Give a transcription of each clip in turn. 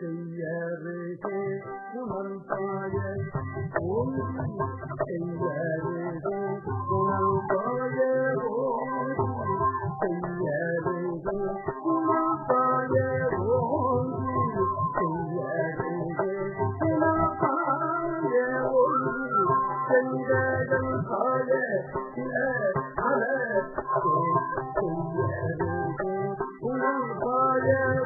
செய்யருகே குணம் பாய. ஓம் செய்யருகே குணம் பாய. ஓம் செய்யருகே குணம் பாய. ஓம் செய்யருகே குணம் பாய. ஓம் செங்கடல் பாய. அல செய்யருகே குணம் பாய. ஓம்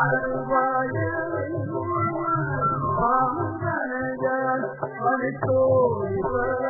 آء رويان آء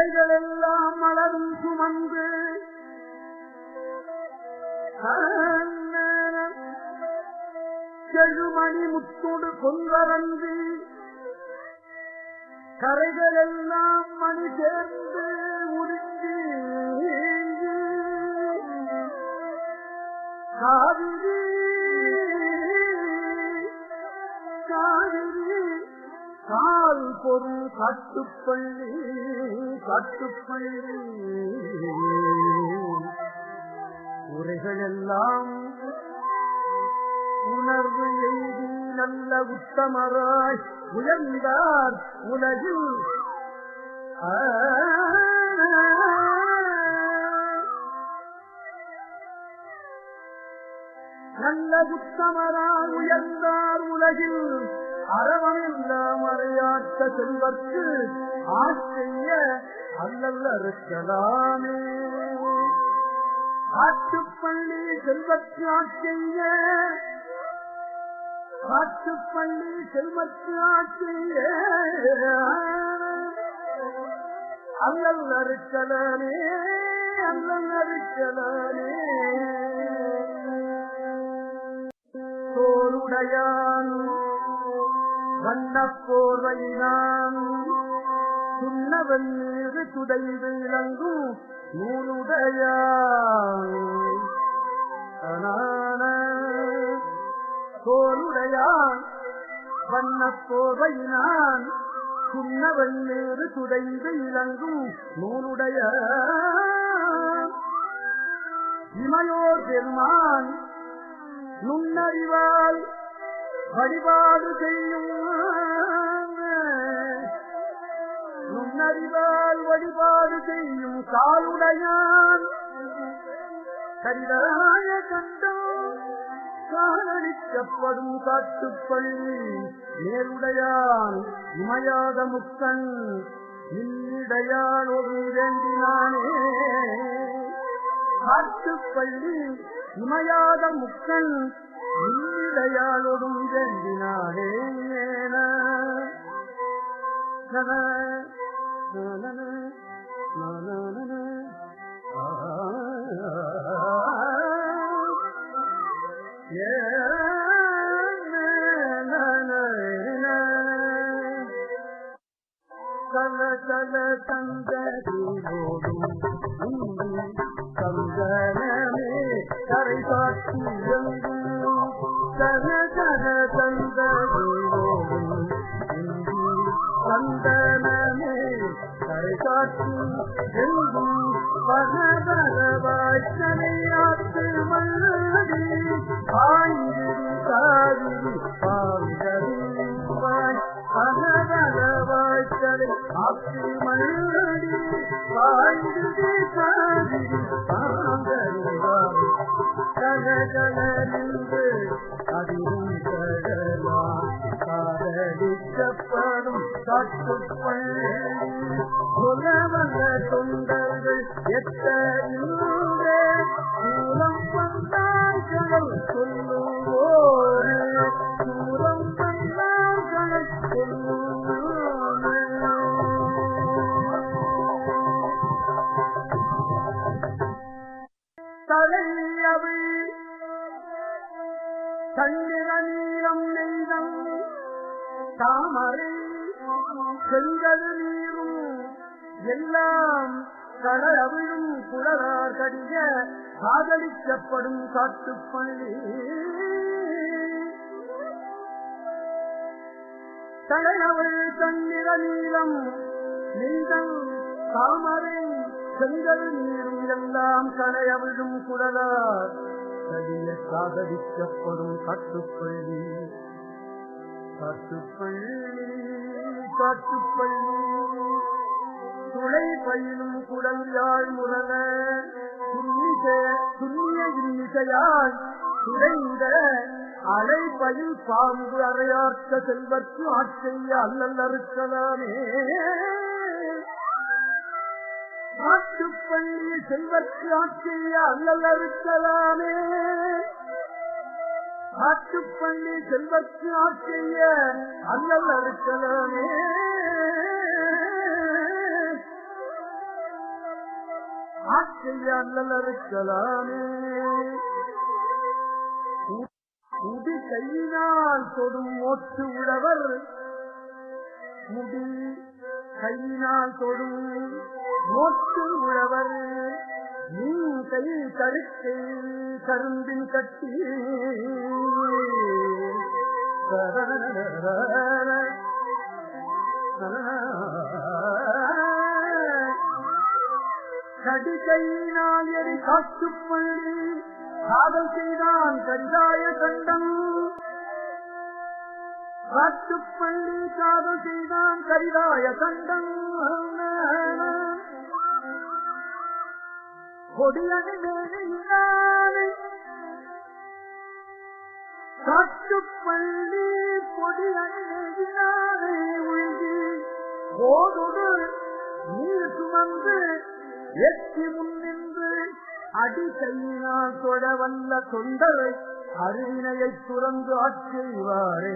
இலைகள் எல்லாம் மலரும் சுமந்து செழுமணி முத்தோடு கொங்கரந்து கரைகளெல்லாம் மணி சேர்ந்து உருங்கி காவிரி காவிரி கால் பொருள் காட்டுப்பள்ளி. காட்டுப்பள்ளி உரைகளெல்லாம் உணர்வு எய்தி நல்ல உத்தமராய் உயர்ந்தார் உலகில். நல்ல உத்தமராய் உயர்ந்தார் உலகில். அறவமில்லாம் மறையாட்ட செல்வர்க்கு ஆச்சரிய அல்லல்ல இருக்கலாமே ஆட்டுப்பள்ளி செல்வத்து ஆச்சரிய ஆட்டுப்பள்ளி அல்லல்ல ஆச்சரிய அல்லல்ல அறுக்கலானே அல்லல் அறுக்கலானே தோளுடையான் வண்ணப்போர்வையினான் சுண்ணவன் மீது துதை விளங்கும் நூலுடையான் அனான தோளுடையான் வண்ணப்போர்வையினான் சுண்ணவன் மீது துடைந்து இறங்கும் நூலுடைய? இமையோர் பெருமான் நுண்ணறிவால் வழிபாடு செய் அறிவால் வழிபாடு செய்யும் காலுடையான் கரிதராய கண்டம் காணளிக்கப்படும் காட்டுப்பள்ளி நேருடையான் இமையாத முக்கன் முக்கண் ஒரு வேண்டினானே. காட்டுப்பள்ளி இமையாத முக்கன் இன்னிடையாளோடும் வேண்டினானே. நன நன கலகலரிந்து அதிரும் கடலா காதலிக்கப்படும் காட்டுப்பள்ளி புலவந்த தொண்டர்கள் எத்தனை சூலம் வந்தார்கள் சொல்லுவோரே? சூலம் வந்தார்கள் சொல்லுவோரே. தலையவை தந்திர நீளம் நெய்தம் தாமரை செங்கல் நீரும் எல்லாம் கடலவிழும் குளரார் கடிய காதலிக்கப்படும் காட்டுப்பள்ளி. தலையவள் தந்திர நீளம் நெய்தம் தாமரை செங்கல் நீரும் எல்லாம் கலையவிழும் குடலார் கடிய காதலிக்கப்படும் காட்டுப்பள்ளி. காட்டுப்பள்ளி காட்டுப்பள்ளி. துளை பயிலும் குடல் யாழ் முரல துன்னிச துன்னிய அலை பயில் பாம்பு அறையாற்ற செல்வத்து ஆட்செய்ய அல்லல் அறுக்கலாமே. ஆட்டுப்பள்ளி செல்வத்து ஆட்செய்ய அல்லல் அறுக்கலாமே. ஆட்டுப்பள்ளி செல்வத்து ஆட்செய்ய அல்லல் அறுக்கலாமே. ஆட்செய்ய அறுக்கலாமே முடி கையினால் தொடும் ஓட்டு உழவர். முடி கையினால் தொடும் ஓட்டு உழவர். நீ கை கருத்தை கரும்பின் கட்டி. கடி கையினால் எரி காட்டுப்பள்ளி காதல் செய்தான் கண்டாய கண்டம். காட்டுப்பள்ளி காதல் செய்தான் கரிதாய கண்டம். கொடியணி மேலே காட்டுப்பள்ளி பொடியணி மேலே எட்டி முன்னின்று அடி கையினால் தொட வல்ல தொண்டரை அருவினையை துறந்து ஆட்செய்வாரே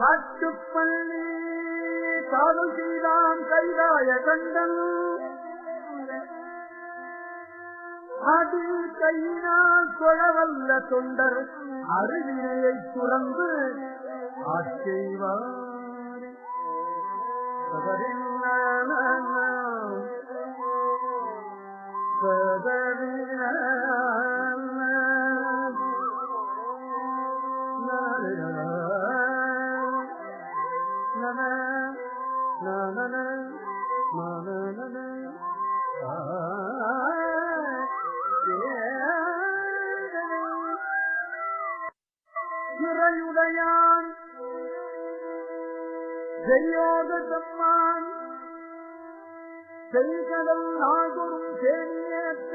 காட்டுப்பள்ளி காதல் செய்தான் கைதாய கண்டன் அது கையினால் கொழவல்ல தொண்டர் அருவினையை துறந்து ஆட்செய்வார் சிறையுடையான் செய்யாத தம்மான் செய்கடல் நாள்தோறும் சேனியத்த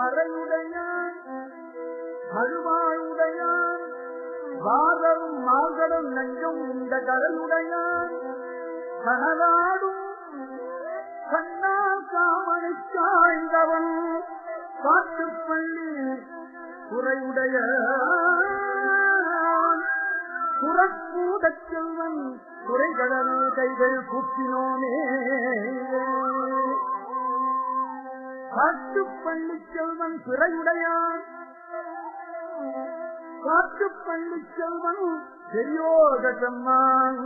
மறையுடையான் மறுவாழ்வுடையான் வாதரும் மார்கடும் நெஞ்சும் இந்த கடலுடையான் கனலாடும் கண்ணா காமனை சாய்ந்தவன். காட்டுப்பள்ளி குறையுடைய குறக்கூடச் செல்வன் குறைகளே கைகள் கூப்பினோனே காட்டுப்பள்ளி செல்வன் பிறையுடையான் காட்டுப்பள்ளி செல்வன் பெரியோக செம்மான்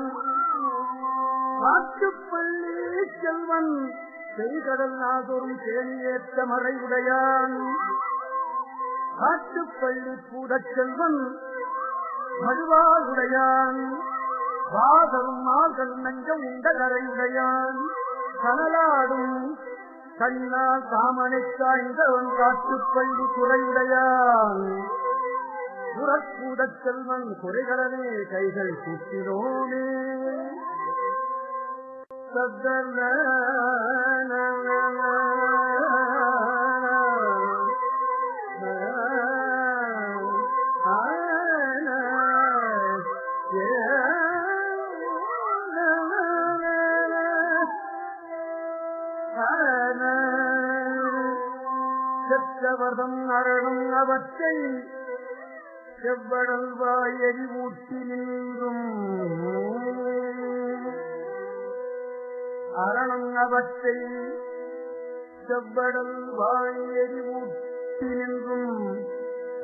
காட்டுப்பள்ளி செல்வன் செய்கடல் நாதொரு தேனியேற்ற மறையுடையான். காட்டுப்பள்ளி கூட செல்வன் மடுவாளுடையான் வாதரும் மாதல் நஞ்சம் உண்ட கரையுடையான். கனலாடும் கண்ணால் தாமனை சாய்ந்தவன் காட்டுப்பள்ளி துறையுடையான் புறக்கூட செல்வன் குறைகளனே கைகள் சுற்றினோமே சத்தன பலவற்றை செவ்வடல்வாய் எரிவூட்டி வாயறி நின்றும் அரணம் அவற்றை செவ்வடல் வாயறி ஊட்டி நின்றும்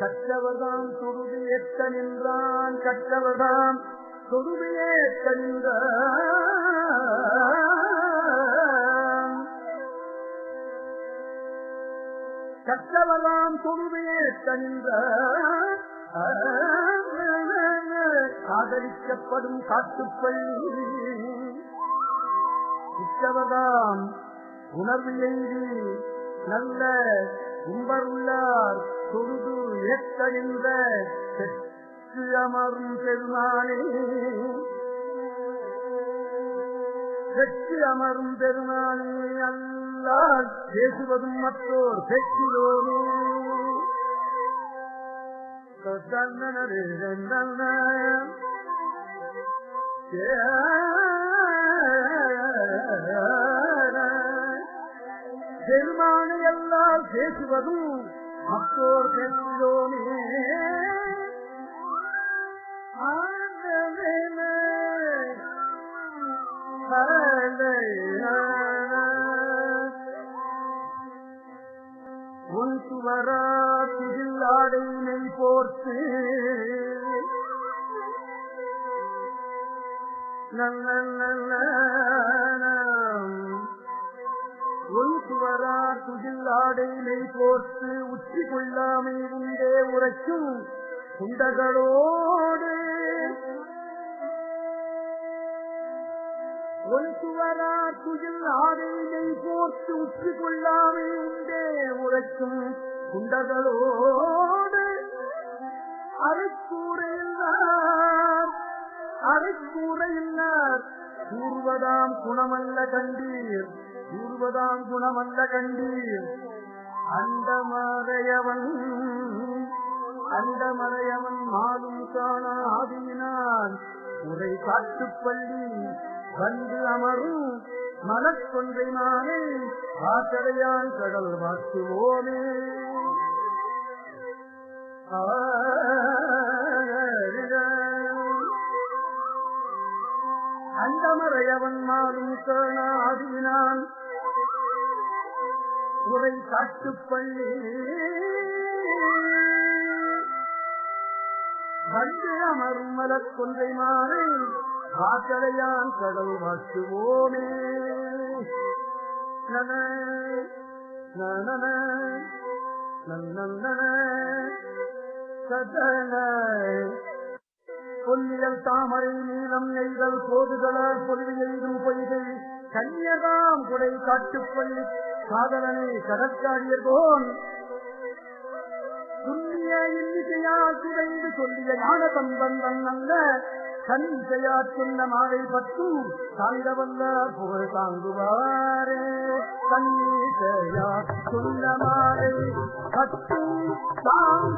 கற்றவர்தான் தொழுது ஏற்ற நின்றான் கற்றவர்தான் தொழுது ஏற்ற நின்றான். கற்றவராம் தொழுது ஏற்க நின்றான் ஆதரிக்கப்படும் காட்டுப்பள்ளி இத்தவதாம் உணர்வு எய்தி நல்ல கும்பருள்ளார் தொழுது ஏற்றணிந்த செற்று அமரும் பெருமானே செற்று அமரும் பெருமானே அல்ல அல்லால் பேசுவதும் மற்றோர் பெற்றிலோனே பெருமானை எல்லாம் பேசுவதும் மற்றோர் பெற்றோமே உன் சுவரா ஆடையினை போர்த்து ஒழுக்குவரா நல்ல ஆடையினை போர்த்து உச்சி கொள்ளாமை உண்டே உரைக்கும் குண்டகளோடு. ஒழுக்குவரா குயில் ஆடையினை போர்த்து உச்சி கொள்ளாமை உண்டே உரைக்கும் குண்டகளோடு அரைக்கூரையில்லார் அரைக்கூரையில்லார் கூறுவதாம் குணமல்ல கண்டீர் கூறுவதாம் குணமல்ல கண்டீர். அண்டமறையவன் அண்டமறையவன் மாலும் காண ஆதியினான் உரை காட்டுப்பள்ளி வந்து அமரும் மனக்கொன்றை நானே ஆக்கடையான் கடல் வாக்குவோமே அந்தமரையவன் மாலும் காண உரை காட்டுப்பள்ளி வந்து அமரும் மலக் கொன்றை மாறி வாக்கடையான் கடல் வாக்குவோமே நன நன நன்ன சதன பொன்னியல் தாமரை நீளம் நெய்தல் போதுகளால் பொருள் எய்தும் பொய்கை கன்னியதாம் குடை காட்டுப்பள்ளி காதலனை கடற்காடியர்கோன் புண்ணிய இன்னிசையால் குறைந்து சொல்லிய ஞான சம்பந்தன் அல்ல கன்னிசையா சொன்ன மாலை பற்றும் தாண்டவல்ல புகழ் தாங்குவாரே. கன்னிசையா சொன்ன மாலை பத்தும் தாங்க